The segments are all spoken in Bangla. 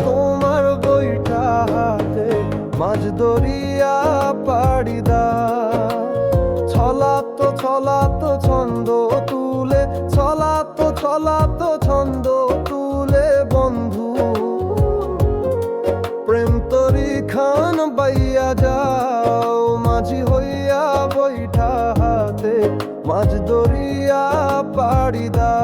তোমার বইটা হাতে মাঝ দরিয়া পাড়ি দা ছলাতো ছন্দ তুলে, চলাত চলাত ছন্দ তুলে বন্ধু। প্রেম তরি খান বাইয়া যাও, মাঝি হইয়া বৈঠা হাতে, মাঝ দরিয়া পাড়ি দা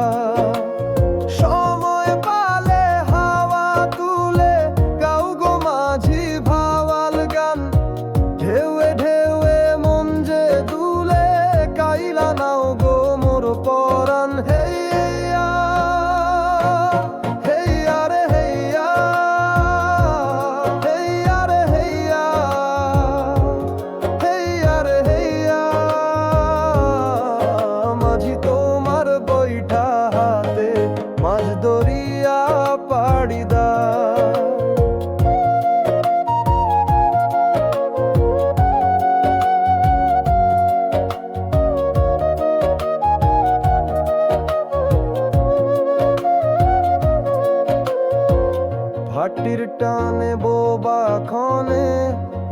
মাটির টানে বোবা খনে,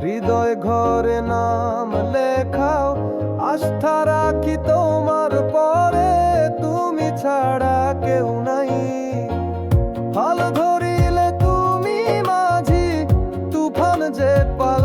হৃদয় ঘরে নাম লেখাও। আস্থা রাখি তোমার পরে, তুমি ছাড়া কেউ নাই। ভালো ধরিলে তুমি মাঝি, তুফান যে পাল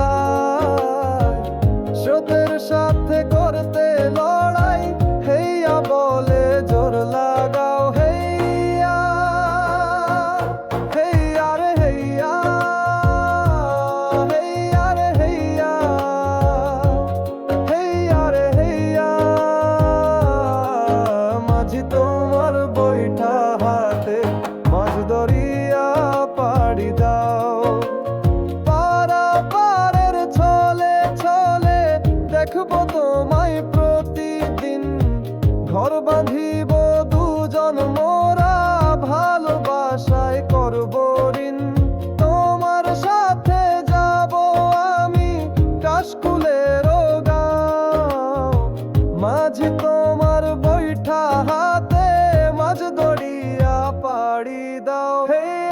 মাঝি তোমার বৈঠা হাতে মাঝ দড়িয়া পাড়ি দাও। হে